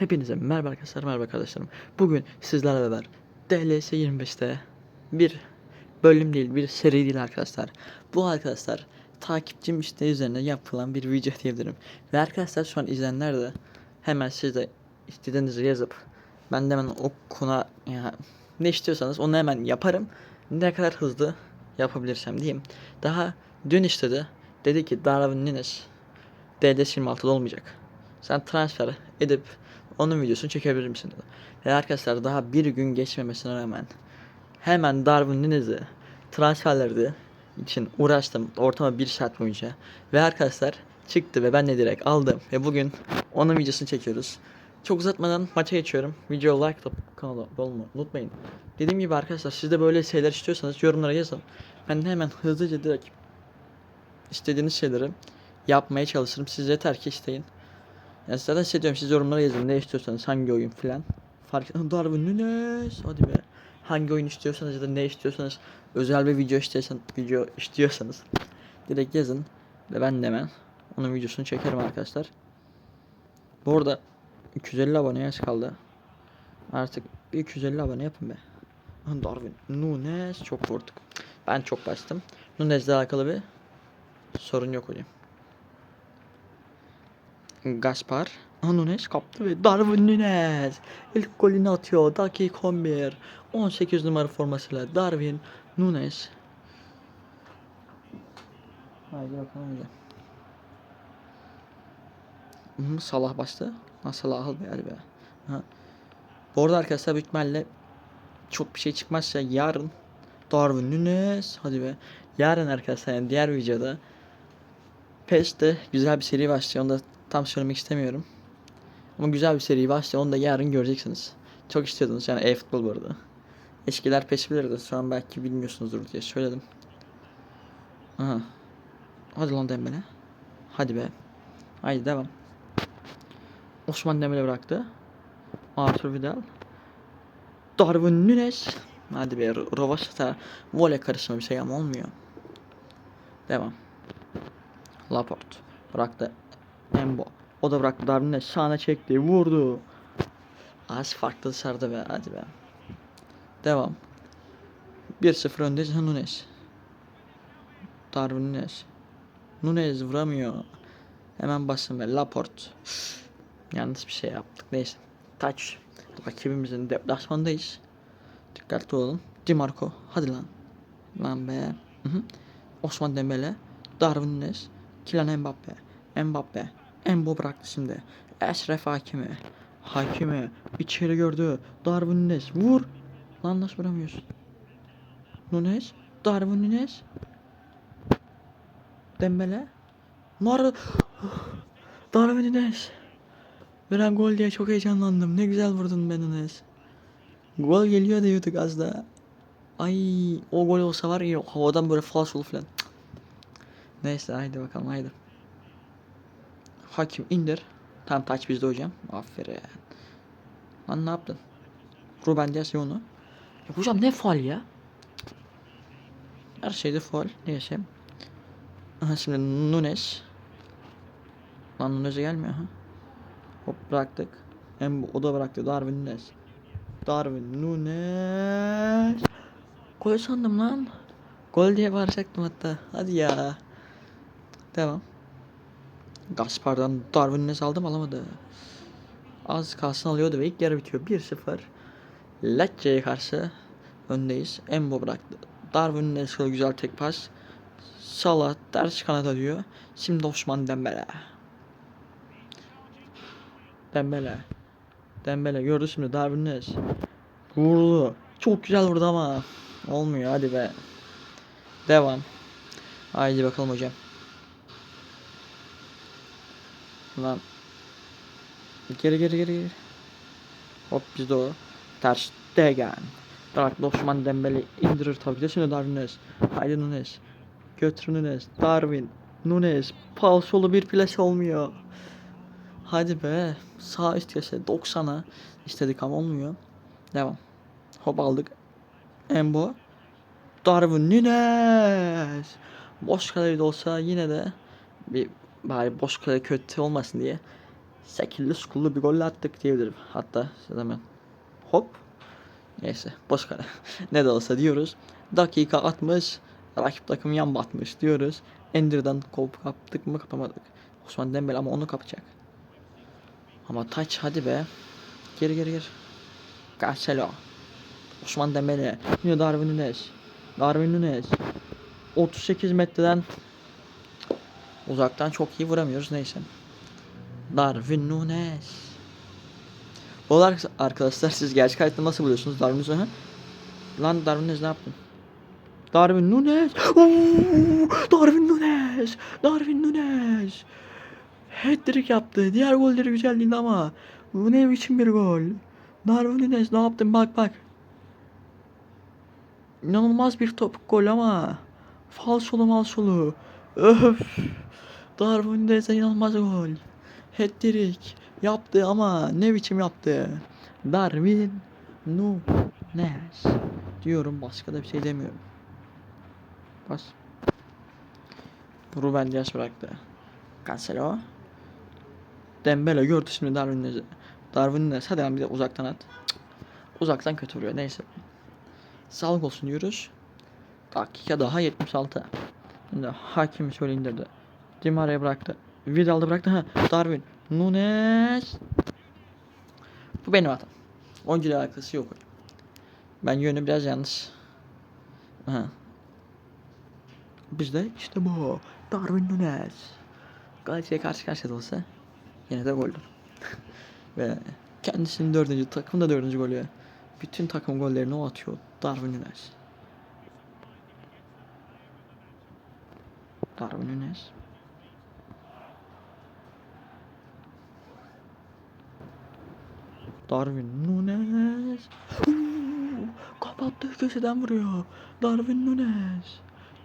Hepinize merhaba arkadaşlar, merhaba arkadaşlarım. Bugün sizlerle beraber DLS 25'te bir bölüm değil, bir seri değil arkadaşlar. Bu arkadaşlar takipçim işte üzerine yapılan bir video diyebilirim. Ve arkadaşlar şu an izleyenler de hemen siz de istediğinizi yazıp ben de hemen o konu ya, ne istiyorsanız onu hemen yaparım. Ne kadar hızlı yapabilirsem diyeyim. Daha dün istedi. Dedi ki Darwin Nunes DLS 26'da olmayacak. Sen transfer edip onun videosunu çekebilir misin dedi. Ve arkadaşlar daha bir gün geçmemesine rağmen hemen Darwin Nunes'i transferleri için uğraştım ortama bir saat boyunca. Ve arkadaşlar çıktı ve ben de direkt aldım. Ve bugün onun videosunu çekiyoruz. Çok uzatmadan maça geçiyorum. Video like atıp kanala abone olmayı unutmayın. Dediğim gibi arkadaşlar siz de böyle şeyler istiyorsanız yorumlara yazın. Ben de hemen hızlıca direkt istediğiniz şeyleri yapmaya çalışırım. Siz yeter ki isteyin. Ya zaten şey diyorum siz yorumlara yazın ne istiyorsanız hangi oyun filan. Fark Darwin Nunes hadi be. Hangi oyun istiyorsanız ya da ne istiyorsanız özel bir video istiyorsanız video istiyorsanız direkt yazın ve ben de hemen onun videosunu çekerim arkadaşlar. Bu arada 250 aboneye az kaldı. Artık bir 250 abone yapın be. Darwin Nunes çok vurduk. Ben çok bastım. Nunes'le alakalı bir sorun yok hocam. Gaspar Nunes kaptı ve Darwin Nunes ilk golünü atıyor. Dakika 11. 18 numara formasıyla Darwin Nunes. Haydi bakalım hocam. Hmm, Salah bastı. Nasıl Salah al be be. Ha. Bu arada arkadaşlar büyük ihtimalle çok bir şey çıkmazsa yarın Darwin Nunes hadi be. Yarın arkadaşlar yani diğer videoda PES'te güzel bir seri başlıyor. Onu da tam söylemek istemiyorum. Ama güzel bir seri başlıyor. Onu da yarın göreceksiniz. Çok istiyordunuz yani e-futbol bu arada. Eskiler PES bilirdi. Şu an belki bilmiyorsunuzdur diye söyledim. Aha. Hadi lan Dembele. Hadi be. Haydi devam. Osman Dembele bıraktı. Arthur Vidal. Darwin Nunes. Hadi be. Rovaşata. Voley karışımı bir şey ama olmuyor. Devam. Laporte. Bıraktı. Embo. O da bıraktı Darwin Nunes. Sağına çekti. Vurdu. Az farklı dışarıda be. Hadi be. Devam. 1-0 önde Nunes. Darwin Nunes. Nunes vuramıyor. Hemen basın ve Laporte. Yanlış bir şey yaptık. Neyse. Taç. Rakibimizin deplasmandayız. Dikkatli olun. Di Marco. Hadi lan. Lan be. Hı hı. Osman Dembele. Darwin Nunes. Kylian Mbappe. Mbappe. Embo bıraktı şimdi. Eşref Hakimi. Hakimi. içeri gördü. Darwin Nunes. Vur. Lan nasıl vuramıyorsun? Nunes. Darwin Nunes. Dembele. Nar Darwin Nunes. Veren gol diye çok heyecanlandım. Ne güzel vurdun be Nunes. Gol geliyor diyorduk az daha. Ay o gol olsa var ya havadan böyle falso olur falan. Cık. Neyse haydi bakalım haydi. Hakim indir. Tam taç bizde hocam. Aferin. Lan ne yaptın? Ruben Dias onu. Ya hocam ne faal ya? Her şeyde faal. Neyse. Aha şimdi Nunes. Lan Nunes'e gelmiyor ha. Hop bıraktık. Hem o da bıraktı. Darwin Nunes. Darwin Nunes. Gol sandım lan. Gol diye bağıracaktım hatta. Hadi ya. Devam. Gaspar'dan Darwin Nunes aldım alamadı. Az kalsın alıyordu ve ilk yarı bitiyor. 1-0. Lecce'ye karşı öndeyiz. Embo bıraktı. Darwin Nunes'e güzel tek pas. Salah ters kanata diyor. Şimdi Osman Dembele. Dembele. Dembele gördü şimdi Darwin Nunes. Vurdu. Çok güzel vurdu ama. Olmuyor hadi be. Devam. Haydi bakalım hocam. Lan. Geri geri geri. Hop bizde o. Ters Degen. Bırak Osman Dembele indirir tabii de şimdi Darwin Nunes. Haydi Nunes. Götür Nunes. Darwin. Nunes. Pausolu bir plase olmuyor. Hadi be. Sağ üst köşe 90'a istedik ama olmuyor. Devam. Hop aldık. Embo. Darwin Nunes. Boş kalede de olsa yine de bir bari kale kötü olmasın diye Sekilli skullu bir golle attık diyebilirim. Hatta hemen hop. Neyse boş kare. ne de olsa diyoruz. Dakika 60. Rakip takım yan batmış diyoruz. Ender'dan kop kaptık mı kapamadık. Osman Dembele ama onu kapacak. Ama taç hadi be. Geri geri geri. Cancelo. Osman Dembele. Yine Darwin Nunes. Darwin Nunes. 38 metreden uzaktan çok iyi vuramıyoruz neyse. Darwin Nunes. Bu olarak arkadaşlar siz gerçek hayatta nasıl buluyorsunuz Darwin Nunes'i? Lan Darwin Nunes ne yaptın? Darwin Nunes. Darwin Nunes. Darwin Nunes. Hat-trick yaptı. Diğer golleri güzel değil ama bu ne biçim bir gol? Darwin Nunes ne yaptın bak bak. İnanılmaz bir top gol ama falsolu malsolu. Öf. Darwin Nunes'e inanılmaz gol. Hat-trick yaptı ama ne biçim yaptı. Darwin Nunes diyorum başka da bir şey demiyorum. Bas. Ruben Dias bıraktı. Cancelo. Dembele gördü şimdi Darwin Nunes'i. Darwin Nunes hadi lan bir de uzaktan at. Cık. Uzaktan kötü vuruyor neyse. Sağlık olsun diyoruz. Dakika daha 76. Hakim şöyle indirdi. Di Maria'ya bıraktı. Vidal'da bıraktı. Ha, Darwin. Nunes. Bu benim hatam. Oyuncuyla alakası yok. Ben yönü biraz yanlış. Aha. Bizde işte bu. Darwin Nunes. Galatasaray'a karşı karşıya da olsa yine de goldür. Ve kendisinin dördüncü, takım da dördüncü golü. Bütün takım gollerini o atıyor. Darwin Nunes. Darwin Nunes. Darwin Nunes. Kapattığı köşeden vuruyor. Darwin Nunes.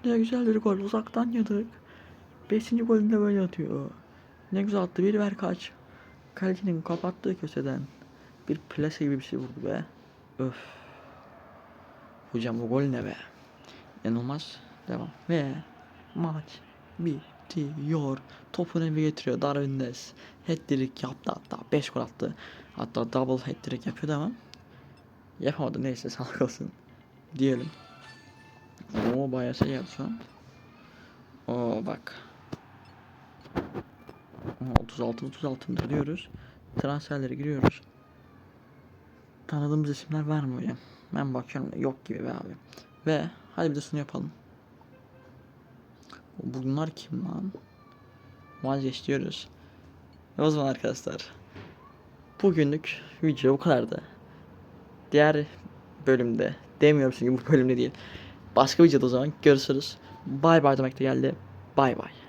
Ne güzel bir gol. Uzaktan yedik. Beşinci golünde böyle atıyor. Ne güzel attı. Bir ver kaç. Kalecinin kapattığı köşeden. Bir plase gibi bir şey vurdu be. Öf. Hocam bu gol ne be? İnanılmaz. Devam. Ve maç bitiyor. Topunu eve getiriyor Darwin Nunes. Hat-trick yaptı hatta. 5 gol attı. Hatta double hat-trick yapıyordu ama yapamadı. Neyse sağlık olsun. Diyelim. Oo bayağı şey yaptı şu an. Oo bak. Aa, 36 36 diyoruz. Transferlere giriyoruz. Tanıdığımız isimler var mı hocam? Ben bakıyorum yok gibi be abi. Ve hadi bir de şunu yapalım. Bunlar kim lan? Vazgeç diyoruz. Ve o zaman arkadaşlar. Bugünlük video bu kadardı. Diğer bölümde demiyorum çünkü bu bölümde değil. Başka videoda o zaman görüşürüz. Bay bay demek de geldi. Bay bay.